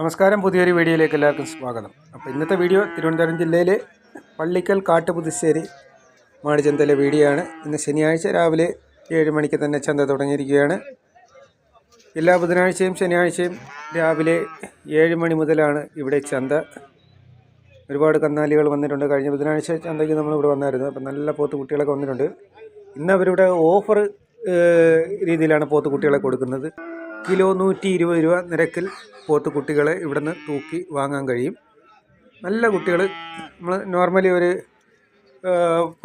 നമസ്കാരം. പുതിയൊരു വീഡിയോയിലേക്ക് എല്ലാവർക്കും സ്വാഗതം. അപ്പോൾ ഇന്നത്തെ വീഡിയോ തിരുവനന്തപുരം ജില്ലയിലെ പള്ളിക്കൽ കാട്ടുപുതുശ്ശേരി മാടിച്ചന്തയിലെ വീഡിയോ ആണ്. ഇന്ന് ശനിയാഴ്ച രാവിലെ ഏഴ് മണിക്ക് തന്നെ ചന്ത തുടങ്ങിയിരിക്കുകയാണ്. എല്ലാ ബുധനാഴ്ചയും ശനിയാഴ്ചയും രാവിലെ ഏഴ് മണി മുതലാണ് ഇവിടെ ചന്ത. ഒരുപാട് കന്നാലികൾ വന്നിട്ടുണ്ട്. കഴിഞ്ഞ ബുധനാഴ്ച ചന്തയ്ക്ക് നമ്മളിവിടെ വന്നായിരുന്നു. അപ്പം നല്ല പോത്ത് കുട്ടികളൊക്കെ വന്നിട്ടുണ്ട്. ഇന്ന് അവരിവിടെ ഓഫർ രീതിയിലാണ് പോത്ത് കുട്ടികളെ കൊടുക്കുന്നത്. കിലോ നൂറ്റി ഇരുപത് രൂപ നിരക്കിൽ പോത്ത് കുട്ടികളെ ഇവിടുന്ന് തൂക്കി വാങ്ങാൻ കഴിയും. നല്ല കുട്ടികൾ നമ്മൾ നോർമലി ഒരു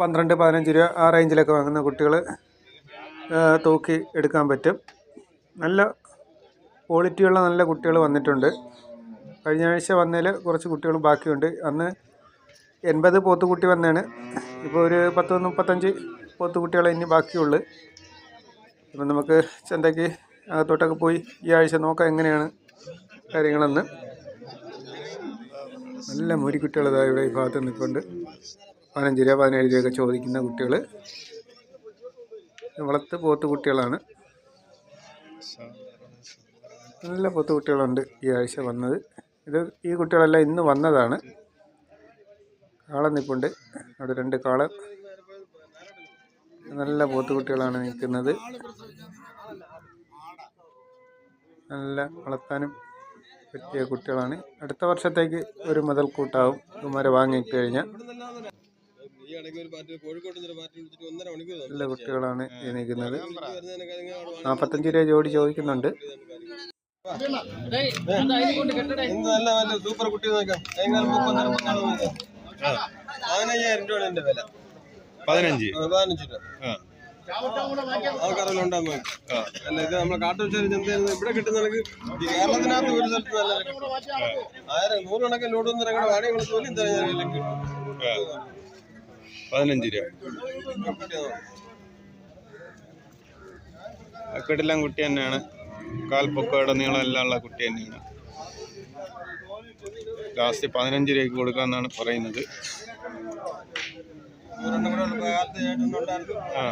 പന്ത്രണ്ട് പതിനഞ്ച് രൂപ ആ റേഞ്ചിലൊക്കെ വാങ്ങുന്ന കുട്ടികൾ തൂക്കി എടുക്കാൻ പറ്റും. നല്ല ക്വാളിറ്റിയുള്ള നല്ല കുട്ടികൾ വന്നിട്ടുണ്ട്. കഴിഞ്ഞ ആഴ്ച വന്നതിൽ കുറച്ച് കുട്ടികൾ ബാക്കിയുണ്ട്. അന്ന് എൺപത് പോത്തുകുട്ടി വന്നതാണ് ഇപ്പോൾ ഒരു പത്ത് മുപ്പത്തഞ്ച് പോത്തുകുട്ടികളെ ഇനി ബാക്കിയുള്ളു. അപ്പം നമുക്ക് ചന്തയ്ക്ക് അകത്തോട്ടൊക്കെ പോയി ഈ ആഴ്ച നോക്കാം എങ്ങനെയാണ് കാര്യങ്ങളെന്ന് നല്ല മുരിക്കുട്ടികൾ ഇതാ ഇവിടെ ഈ ഭാഗത്ത് നിൽക്കൊണ്ട് പതിനഞ്ച് രൂപ പതിനേഴ് രൂപയൊക്കെ ചോദിക്കുന്ന കുട്ടികൾ വളർത്ത് പോത്ത് കുട്ടികളാണ്. നല്ല പോത്ത് കുട്ടികളുണ്ട് ഈ ആഴ്ച വന്നത്. ഇത് ഈ കുട്ടികളെല്ലാം ഇന്ന് വന്നതാണ്. കാള നിൽപ്പുണ്ട്. അവിടെ രണ്ട് കാള. നല്ല പോത്ത് കുട്ടികളാണ് നിൽക്കുന്നത്. നല്ല വളർത്താനും പറ്റിയ കുട്ടികളാണ്. അടുത്ത വർഷത്തേക്ക് ഒരു മുതൽക്കൂട്ടാവും. ഇവന്മാരെ വാങ്ങിയിട്ട് കഴിഞ്ഞാൽ. നല്ല കുട്ടികളാണ് ഈ നിൽക്കുന്നത്. നാൽപ്പത്തഞ്ച് രൂപ ജോഡി ചോദിക്കുന്നുണ്ട്. സൂപ്പർ കുട്ടി പതിനഞ്ച്. പതിനഞ്ച് രൂപ. ആൾക്കാരെല്ലാം അല്ല ഇത് നമ്മളെ ഇവിടെ കിട്ടുന്നവർക്ക് ഈ കേരളത്തിനകത്ത് ഒരു സ്ഥലത്ത് നല്ല. ആയിരം നൂറുകണക്കിന് ലോഡ് വന്ന് ഇറങ്ങണ വാടക കൊടുത്ത് പോലും ഇത്ര പതിനഞ്ച് രൂപ. അക്കടെല്ലാം കുട്ടി തന്നെയാണ്. കാൽപ്പൊക്കയുടെ നീളം എല്ലാം ഉള്ള കുട്ടി തന്നെയാണ്. ലാസ്റ്റ് പതിനഞ്ച് രൂപയ്ക്ക് കൊടുക്കാമെന്നാണ് പറയുന്നത്. ആ.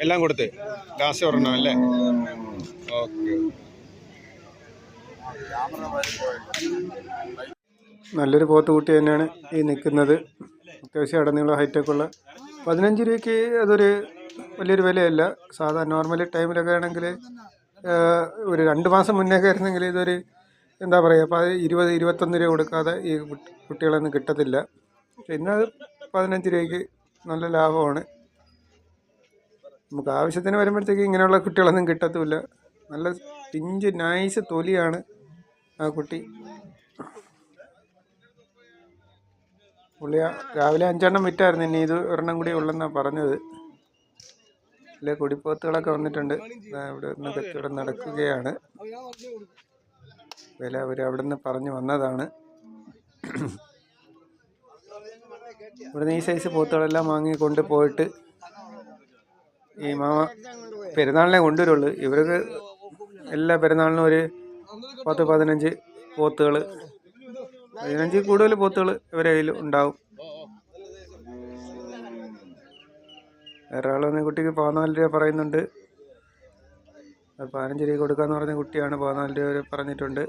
എല്ലാം കൊടുത്ത്. ലാസ്റ്റ് ഒരെണ്ണം അല്ലേ? ഓക്കെ. നല്ലൊരു പോത്ത് കുട്ടി തന്നെയാണ് ഈ നിൽക്കുന്നത്. അത്യാവശ്യം അടനീളം ഹൈറ്റൊക്കെ ഉള്ള പതിനഞ്ച് രൂപയ്ക്ക് അതൊരു വലിയൊരു വിലയല്ല. സാധാരണ നോർമലി ടൈമിലൊക്കെ ആണെങ്കിൽ ഒരു രണ്ട് മാസം മുന്നേക്കെ ആയിരുന്നെങ്കിൽ ഇതൊരു എന്താ പറയുക അപ്പോൾ ഇരുപത് ഇരുപത്തൊന്ന് രൂപ കൊടുക്കാതെ ഈ കുട്ടി- കുട്ടികളൊന്നും കിട്ടത്തില്ല. പിന്നെ അത് പതിനഞ്ച് രൂപയ്ക്ക് നല്ല ലാഭമാണ്. നമുക്ക് ആവശ്യത്തിന് വരുമ്പോഴത്തേക്ക് ഇങ്ങനെയുള്ള കുട്ടികളൊന്നും കിട്ടത്തുമില്ല നല്ല പിഞ്ച് നൈസ് തൊലിയാണ് ആ കുട്ടി. പുള്ളി രാവിലെ അഞ്ചെണ്ണം വിറ്റായിരുന്നു. ഇനി ഇത് ഒരെണ്ണം കൂടി ഉള്ളെന്നാണ് പറഞ്ഞത്. അല്ലെ കൊടിപ്പോത്തുകളൊക്കെ വന്നിട്ടുണ്ട്. ഇവിടെ നിന്ന് കച്ചവടം നടക്കുകയാണ്. വില അവർ അവിടെ നിന്ന് പറഞ്ഞു വന്നതാണ്. ഇവിടുന്ന് ഈ സൈസ് പോത്തുകളെല്ലാം വാങ്ങി കൊണ്ടുപോയിട്ട് ഈ മാമ പെരുന്നാളിനെ കൊണ്ടുവരുള്ളൂ. ഇവർക്ക് എല്ലാ പെരുന്നാളിനും ഒരു പത്ത് പതിനഞ്ച് പോത്തുകൾ പതിനഞ്ച് കൂടുതൽ പോത്തുകൾ ഇവരെ കയ്യിൽ ഉണ്ടാവും. വേറെ ആളൊന്ന് കുട്ടിക്ക് പതിനാല് രൂപ പറയുന്നുണ്ട്. പതിനഞ്ച് രൂപ കൊടുക്കാന്ന് പറഞ്ഞ കുട്ടിയാണ് പതിനാല് രൂപ പറഞ്ഞിട്ടുണ്ട്.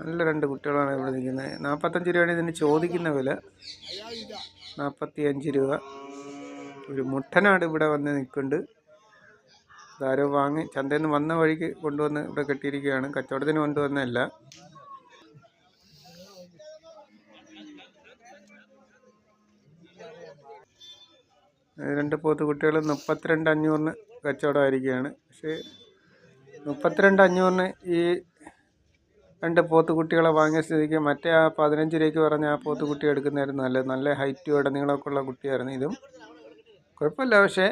നല്ല രണ്ട് കുട്ടികളാണ് ഇവിടെ നിൽക്കുന്നത്. നാൽപ്പത്തഞ്ച് രൂപയാണ് ഇതിന് ചോദിക്കുന്ന വില. നാൽപ്പത്തി അഞ്ച് രൂപ. ഒരു മുട്ടനാട് ഇവിടെ വന്ന് നിൽക്കുന്നുണ്ട്. ഇതാരോ വാങ്ങി ചന്തയിൽ നിന്ന് വന്ന വഴിക്ക് കൊണ്ടുവന്ന് ഇവിടെ കെട്ടിയിരിക്കുകയാണ്. കച്ചവടത്തിന് കൊണ്ടുവന്നതല്ല. ഇത് രണ്ട് പോത്ത് കുട്ടികൾ മുപ്പത്തിരണ്ട് അഞ്ഞൂറിന് കച്ചവടമായിരിക്കുകയാണ്. പക്ഷേ മുപ്പത്തിരണ്ട് അഞ്ഞൂറിന് ഈ രണ്ട് പോത്ത് കുട്ടികളെ വാങ്ങിയ സ്ഥിതിക്ക് മറ്റേ ആ പതിനഞ്ച് രൂപയ്ക്ക് പറഞ്ഞ ആ പോത്ത് കുട്ടി എടുക്കുന്നതായിരുന്നു നല്ലത്. നല്ല ഹൈറ്റും ഇടനീളമൊക്കെ ഉള്ള കുട്ടിയായിരുന്നു ഇതും. കുഴപ്പമില്ല പക്ഷേ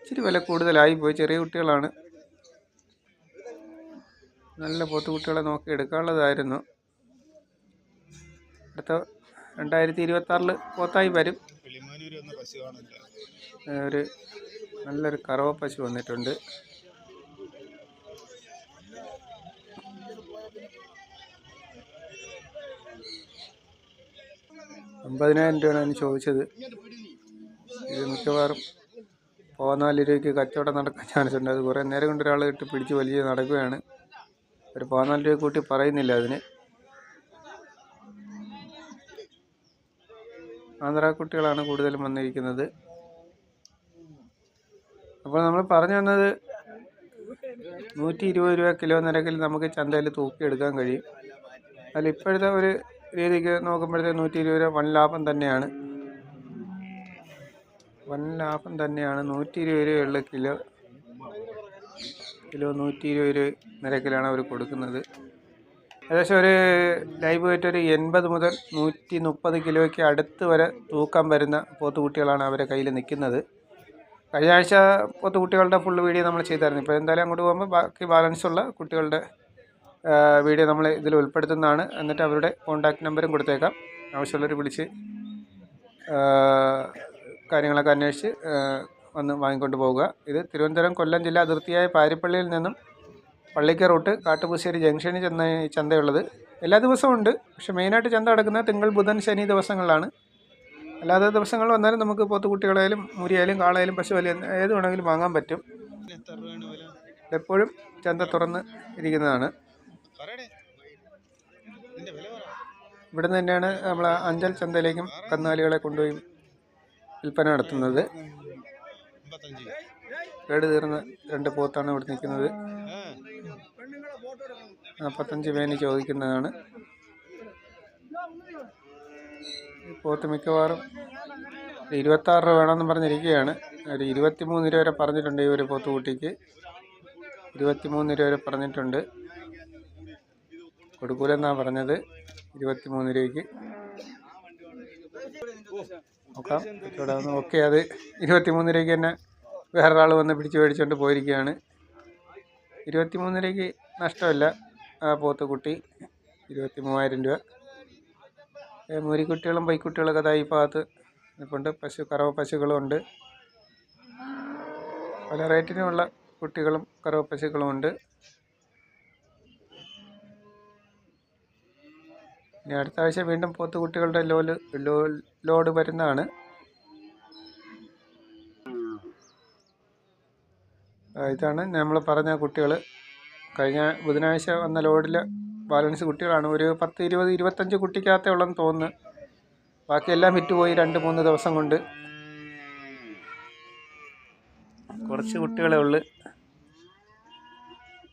ഇച്ചിരി വില കൂടുതലായി പോയി. ചെറിയ കുട്ടികളാണ്. നല്ല പോത്ത് കുട്ടികളെ നോക്കി എടുക്കാനുള്ളതായിരുന്നു. അടുത്ത രണ്ടായിരത്തി ഇരുപത്തി ആറിൽ പോത്തായി വരും ഒരു നല്ലൊരു കറവ പശു വന്നിട്ടുണ്ട്. അമ്പതിനായിരം രൂപയാണ് അതിന് ചോദിച്ചത്. ഇത് മിക്കവാറും പതിനാല് രൂപയ്ക്ക് കച്ചവടം നടക്കാൻ ചാൻസ് ഉണ്ട്. അത് കുറേ നേരം കൊണ്ട് ഒരാൾ ഇട്ട് പിടിച്ച് വലിയ നടക്കുകയാണ്. ഒരു പതിനാല് രൂപ കൂട്ടി പറയുന്നില്ല അതിന്. ആന്ധ്രാക്കുട്ടികളാണ് കൂടുതലും വന്നിരിക്കുന്നത്. അപ്പോൾ നമ്മൾ പറഞ്ഞു വന്നത് നൂറ്റി ഇരുപത് രൂപ കിലോ നിരക്കിൽ നമുക്ക് ചന്തയിൽ തൂക്കിയെടുക്കാൻ കഴിയും. അതിൽ ഇപ്പോഴത്തെ ഒരു രീതിക്ക് നോക്കുമ്പോഴത്തേക്ക് നൂറ്റി ഇരുപത് രൂപ വൻ ലാഭം തന്നെയാണ്. വൻ ലാഭം തന്നെയാണ്. നൂറ്റി ഇരുപത് രൂപയുള്ള കിലോ. കിലോ നൂറ്റി ഇരുപത് രൂപ നിരക്കിലാണ് അവർ കൊടുക്കുന്നത്. ഏകദേശം ഒരു ലൈവ് വെയിറ്റ് ഒരു എൺപത് മുതൽ നൂറ്റി മുപ്പത് കിലോയ്ക്ക് അടുത്ത് വരെ തൂക്കം വരുന്ന പോത്തുകുട്ടികളാണ് അവരെ കയ്യിൽ നിൽക്കുന്നത്. കഴിഞ്ഞ ആഴ്ച പോത്തുകുട്ടികളുടെ ഫുൾ വീഡിയോ നമ്മൾ ചെയ്തായിരുന്നു. ഇപ്പോൾ എന്തായാലും അങ്ങോട്ട് പോകുമ്പോൾ ബാക്കി ബാലൻസ് ഉള്ള കുട്ടികളുടെ വീഡിയോ നമ്മൾ ഇതിൽ ഉൾപ്പെടുത്തുന്നതാണ്. എന്നിട്ട് അവരുടെ കോൺടാക്റ്റ് നമ്പറും കൊടുത്തേക്കാം. ആവശ്യമുള്ളവർ വിളിച്ച് കാര്യങ്ങളൊക്കെ അന്വേഷിച്ച് വന്ന് വാങ്ങിക്കൊണ്ട് പോവുക. ഇത് തിരുവനന്തപുരം കൊല്ലം ജില്ല അതിർത്തിയായ പാരിപ്പള്ളിയിൽ നിന്നും പള്ളിക്ക റൂട്ട് കാട്ടുപൂശ്ശേരി ജംഗ്ഷനിൽ ചെന്ന ചന്തയുള്ളത്. എല്ലാ ദിവസവും ഉണ്ട്. പക്ഷെ മെയിനായിട്ട് ചന്ത നടക്കുന്നത് തിങ്കൾ ബുധൻ ശനി ദിവസങ്ങളിലാണ്. അല്ലാതെ ദിവസങ്ങൾ വന്നാലും നമുക്ക് പോത്തുകുട്ടികളായാലും മുരിയായാലും കാളയായാലും വലിയ ഏത് വേണമെങ്കിലും വാങ്ങാൻ പറ്റും. എപ്പോഴും ചന്ത തുറന്ന് ഇരിക്കുന്നതാണ്. ഇവിടുന്ന് തന്നെയാണ് നമ്മൾ അഞ്ചൽ ചന്തയിലേക്കും കന്നുകാലികളെ കൊണ്ടുപോയി വിൽപ്പന നടത്തുന്നത്. കേട് തീർന്ന രണ്ട് പോത്താണ് ഇവിടെ നിൽക്കുന്നത്. നാൽപ്പത്തഞ്ച് പേന് ചോദിക്കുന്നതാണ്. പോത്ത് മിക്കവാറും ഇരുപത്താറ് രൂപ വേണമെന്ന് പറഞ്ഞിരിക്കുകയാണ്. ഒരു ഇരുപത്തിമൂന്ന് രൂപ വരെ പറഞ്ഞിട്ടുണ്ട് ഈ ഒരു പോത്ത് ഇരുപത്തി ഇരുപത്തിമൂന്ന് രൂപ വരെ പറഞ്ഞിട്ടുണ്ട്. കൊടുക്കൂലെന്നാണ് പറഞ്ഞത്. ഇരുപത്തിമൂന്ന് രൂപയ്ക്ക്. നോക്കാം. ഇവിടെ ഓക്കെ അത്. ഇരുപത്തിമൂന്ന് രൂപയ്ക്ക് തന്നെ വേറൊരാൾ വന്ന് പിടിച്ച് മേടിച്ചുകൊണ്ട് പോയിരിക്കുകയാണ്. ഇരുപത്തിമൂന്ന് രൂപയ്ക്ക് നഷ്ടമല്ല. ആ പോത്ത് കുട്ടി ഇരുപത്തി മൂവായിരം രൂപ മുരിക്കുട്ടികളും പൈക്കുട്ടികളൊക്കെ അതായി ഭാഗത്ത് നിൽപ്പുണ്ട് പശു കറവ പശുക്കളും ഉണ്ട്. പല റേറ്റിനുമുള്ള കുട്ടികളും കറവ പശുക്കളും ഉണ്ട്. ഇനി അടുത്ത ആഴ്ച വീണ്ടും പോത്ത് കുട്ടികളുടെ ലോൽ ലോ ലോഡ് വരുന്നതാണ്. ഇതാണ് നമ്മൾ പറഞ്ഞ കുട്ടികൾ കഴിഞ്ഞ ബുധനാഴ്ച വന്ന ലോഡിൽ ബാലൻസ് കുട്ടികളാണ്. ഒരു പത്ത് ഇരുപത് ഇരുപത്തഞ്ച് കുട്ടിക്കകത്തേ ഉള്ളെന്ന് തോന്നുന്നു. ബാക്കിയെല്ലാം വിറ്റുപോയി രണ്ട് മൂന്ന് ദിവസം കൊണ്ട്. കുറച്ച് കുട്ടികളേ ഉള്ളു.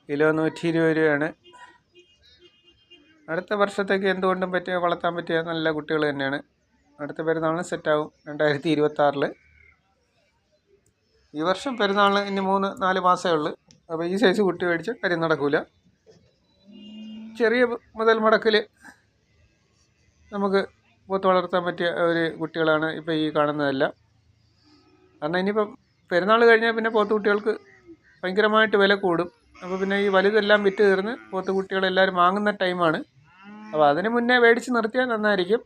കിലോ നൂറ്റി ഇരുപത് രൂപയാണ്. അടുത്ത വർഷത്തേക്ക് എന്തുകൊണ്ടും പറ്റിയ വളർത്താൻ പറ്റിയ നല്ല കുട്ടികൾ തന്നെയാണ്. അടുത്ത പെരുന്നാളിന് സെറ്റാവും രണ്ടായിരത്തി ഇരുപത്താറിൽ ഈ വർഷം പെരുന്നാളിന് ഇനി മൂന്ന് നാല് മാസമേ ഉള്ളൂ. അപ്പോൾ ഈ സൈസ് കുട്ടി മേടിച്ച് കാര്യം നടക്കില്ല ചെറിയ മുതൽ മുടക്കിൽ നമുക്ക് പോത്ത് വളർത്താൻ പറ്റിയ ഒരു കുട്ടികളാണ് ഇപ്പോൾ ഈ കാണുന്നതെല്ലാം. കാരണം ഇനിയിപ്പം പെരുന്നാൾ കഴിഞ്ഞാൽ പിന്നെ പോത്ത് കുട്ടികൾക്ക് ഭയങ്കരമായിട്ട് വില കൂടും. അപ്പോൾ പിന്നെ ഈ വലുതെല്ലാം വിറ്റ് തീർന്ന് പോത്ത് കുട്ടികളെല്ലാവരും വാങ്ങുന്ന ടൈമാണ്. അപ്പോൾ അതിന് മുന്നേ മേടിച്ച് നിർത്തിയാൽ നന്നായിരിക്കും.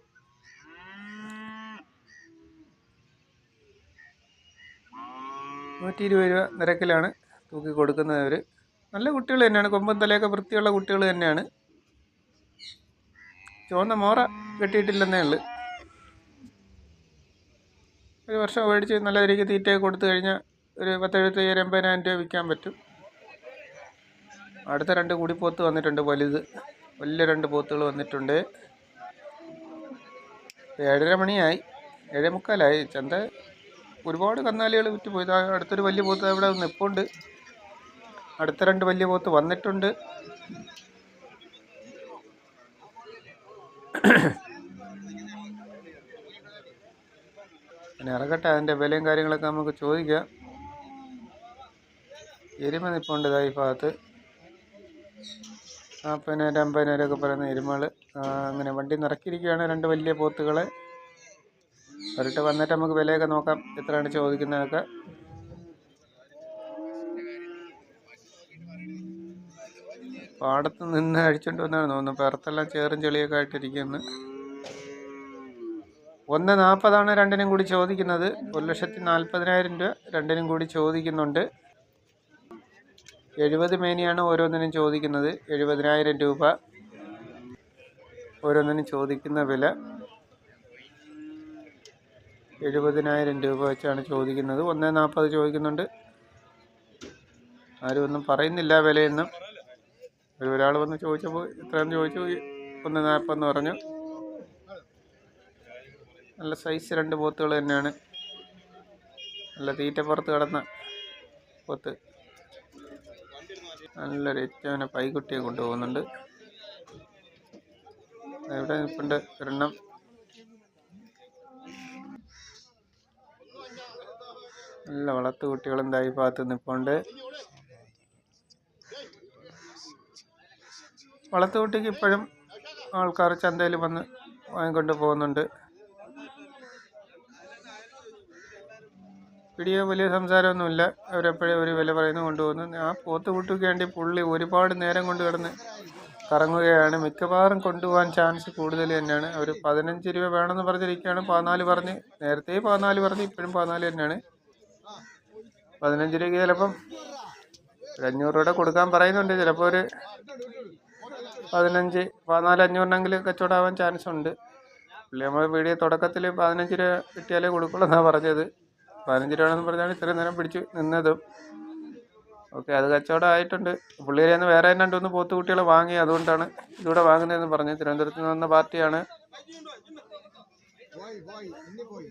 നൂറ്റി ഇരുപത് രൂപ നിരക്കിലാണ് തൂക്കി കൊടുക്കുന്നത് അവർ നല്ല കുട്ടികൾ തന്നെയാണ്. കൊമ്പൻ തലയൊക്കെ വൃത്തിയുള്ള കുട്ടികൾ തന്നെയാണ്. ചുവന്ന മോറ കെട്ടിയിട്ടില്ലെന്നേ ഉള്ളു. ഒരു വർഷം മേടിച്ച് നല്ല രീതിക്ക് തീറ്റയൊക്കെ കൊടുത്തു കഴിഞ്ഞാൽ ഒരു പത്തെഴുപത്തയ്യായിരം എൺപതിനായിരം രൂപ വിൽക്കാൻ പറ്റും. അടുത്ത രണ്ട് കൂടി പോത്ത് വന്നിട്ടുണ്ട് വലുത്. വലിയ രണ്ട് പോത്തുകൾ വന്നിട്ടുണ്ട്. ഏഴര മണിയായി. ഏഴേ മുക്കാലായി. ചന്ത ഒരുപാട് കന്നാലികൾ വിറ്റ് പോയി അടുത്തൊരു വലിയ പോത്ത് അവിടെ നിൽപ്പുണ്ട് അടുത്ത രണ്ട് വലിയ പോത്ത് വന്നിട്ടുണ്ട്. പിന്നെ ഇറങ്ങട്ടെ. അതിന്റെ വിലയും കാര്യങ്ങളൊക്കെ നമുക്ക് ചോദിക്കാം. എരുമ നിൽപ്പുണ്ട് ഇതാ ഈ ഭാഗത്ത്. നാൽപ്പതിനായിരം അമ്പതിനായിരം ഒക്കെ പറയുന്ന എരുമകൾ അങ്ങനെ വണ്ടി നിറക്കിയിരിക്കുകയാണ് രണ്ട് വലിയ പോത്തുകളെ. അവരിട്ട് വന്നിട്ട് നമുക്ക് വിലയൊക്കെ നോക്കാം എത്രയാണ് ചോദിക്കുന്നതൊക്കെ. പാടത്ത് നിന്ന് അഴിച്ചുകൊണ്ട് വന്നാണ് തോന്നുന്നു. പുറത്തെല്ലാം ചേറും ചെളിയൊക്കെ ആയിട്ടിരിക്കുന്നു. ഒന്ന് നാൽപ്പതാണ് രണ്ടിനും കൂടി ചോദിക്കുന്നത്. ഒരു ലക്ഷത്തി നാൽപ്പതിനായിരം രൂപ രണ്ടിനും കൂടി ചോദിക്കുന്നുണ്ട്. എഴുപത് മേനിയാണ് ഓരോന്നിനും ചോദിക്കുന്നത്. എഴുപതിനായിരം രൂപ. ഓരോന്നിനും ചോദിക്കുന്ന വില എഴുപതിനായിരം രൂപ വെച്ചാണ് ചോദിക്കുന്നത്. ഒന്ന് നാൽപ്പത് ചോദിക്കുന്നുണ്ട്. ആരും ഒന്നും പറയുന്നില്ല വിലയൊന്നും. ഒരു ഒരാൾ വന്ന് ചോദിച്ചപ്പോൾ ഇത്രയും ചോദിച്ചു. ഒന്ന് നാൽപ്പതെന്ന് പറഞ്ഞു. നല്ല സൈസ് രണ്ട് പോത്തുകൾ തന്നെയാണ്. നല്ല തീറ്റപ്പുറത്ത് കിടന്ന പോത്ത്. നല്ലൊരു ഏറ്റവും പൈകുട്ടിയെ കൊണ്ടുപോകുന്നുണ്ട്. ഇവിടെ നിൽപ്പുണ്ട് ഒരെണ്ണം. നല്ല വളർത്തു കുട്ടികളും തായി ഭാഗത്ത് നിൽപ്പുണ്ട് വളർത്തു കുട്ടിക്ക് ഇപ്പോഴും ആൾക്കാർ ചന്തയിൽ വന്ന് വാങ്ങിക്കൊണ്ട് പോകുന്നുണ്ട്. വീഡിയോ വലിയ സംസാരമൊന്നുമില്ല. അവരെപ്പോഴും ഒരു വില പറയുന്നു കൊണ്ടുപോകുന്നു. ആ പോത്തുകുട്ടിക്ക് വേണ്ടി പുള്ളി ഒരുപാട് നേരം കൊണ്ട് കിടന്ന് കറങ്ങുകയാണ്. മിക്കവാറും കൊണ്ടുപോകാൻ ചാൻസ് കൂടുതൽ തന്നെയാണ്. അവർ പതിനഞ്ച് രൂപ വേണമെന്ന് പറഞ്ഞിരിക്കുകയാണ്. പതിനാല് പറഞ്ഞ് നേരത്തെ പതിനാല് പറഞ്ഞ് ഇപ്പോഴും പതിനാല് തന്നെയാണ്. പതിനഞ്ച് രൂപയ്ക്ക് ചിലപ്പം ഒരു അഞ്ഞൂറ് രൂപയുടെ കൊടുക്കാൻ പറയുന്നുണ്ട്. ചിലപ്പോൾ ഒരു പതിനഞ്ച് പതിനാല് അഞ്ഞൂറിനെങ്കിൽ കച്ചവടമാവാൻ ചാൻസ് ഉണ്ട് പുള്ളി നമ്മൾ വീഡിയോ തുടക്കത്തിൽ പതിനഞ്ച് രൂപ കിട്ടിയാലേ കൊടുക്കുള്ളൂ എന്നാണ് പറഞ്ഞത്. പതിനഞ്ച് രൂപയാണെന്ന് പറഞ്ഞാണ് ഇത്രയും നേരം പിടിച്ച് നിന്നതും. ഓക്കെ അത് കച്ചവടം ആയിട്ടുണ്ട്. പുള്ളിയിൽ നിന്ന് വേറെ രണ്ട് മൂന്ന് പോത്ത് കുട്ടികളെ വാങ്ങി അതുകൊണ്ടാണ് ഇതിവിടെ വാങ്ങുന്നതെന്ന് പറഞ്ഞു തിരുവനന്തപുരത്ത് നിന്ന് വന്ന പാർട്ടിയാണ്.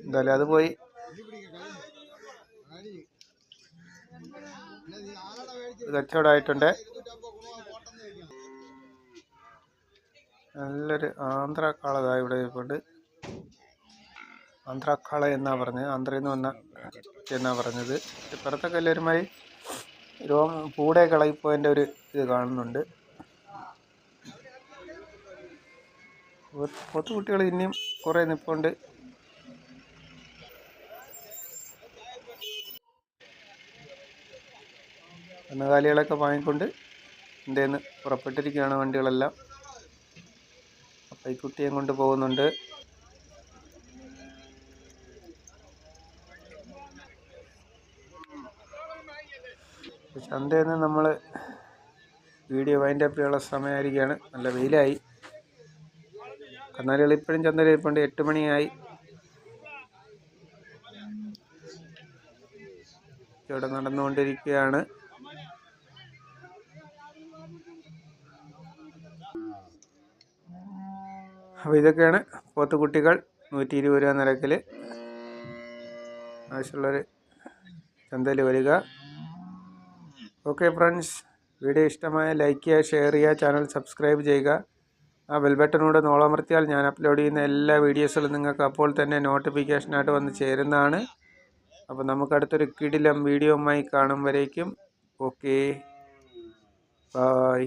എന്തായാലും അത് പോയി. കച്ചവടമായിട്ടുണ്ട്. നല്ലൊരു ആന്ധ്ര കാളതായി ഇവിടെ ഇരിപ്പുണ്ട്. ആന്ധ്രാക്കാള എന്നാ പറഞ്ഞത് ആന്ധ്രയിൽ നിന്ന് വന്ന എന്നാ പറഞ്ഞത്. ഇപ്പുറത്തൊക്കെ എല്ലാവരുമായി രോഗം പൂടെ കളയിപ്പോയതിന്റെ ഒരു ഇത് കാണുന്നുണ്ട്. പൊത്തു കുട്ടികൾ ഇനിയും കുറേ നിൽപ്പുണ്ട് കന്നുകാലികളൊക്കെ വാങ്ങിക്കൊണ്ട് നിന്ന് പുറപ്പെട്ടിരിക്കുകയാണ് വണ്ടികളെല്ലാം. കൈക്കുട്ടിയും കൊണ്ട് പോകുന്നുണ്ട്. ചന്തയിൽ നിന്ന് നമ്മൾ വീഡിയോ വൈൻഡ് അപ്പ് ചെയ്യാനുള്ള സമയമായിരിക്കുകയാണ് നല്ല വെയിലായി. കന്നാലികൾ ഇപ്പോഴും ചന്തയിൽ ഇരിപ്പുണ്ട് എട്ട് മണിയായി. ഇവിടെ നടന്നുകൊണ്ടിരിക്കുകയാണ്. അപ്പോൾ ഇതൊക്കെയാണ് പോത്തുകുട്ടികൾ നൂറ്റി ഇരുപത് രൂപ നിരക്കിൽ ആവശ്യമുള്ളവർ ചന്തയിൽ വരിക. ഓക്കെ ഫ്രണ്ട്സ് വീഡിയോ ഇഷ്ടമായ ലൈക്ക് ചെയ്യുക ഷെയർ ചെയ്യുക ചാനൽ സബ്സ്ക്രൈബ് ചെയ്യുക. ആ ബെൽ ബട്ടനൂടെ നോളമർത്തിയാൽ ഞാൻ അപ്ലോഡ് ചെയ്യുന്ന എല്ലാ വീഡിയോസുകളും നിങ്ങൾക്ക് അപ്പോൾ തന്നെ നോട്ടിഫിക്കേഷനായിട്ട് വന്ന് ചേരുന്നതാണ്. അപ്പോൾ നമുക്കടുത്തൊരു കിടിലം വീഡിയോയുമായി കാണും വരേക്കും. Okay bye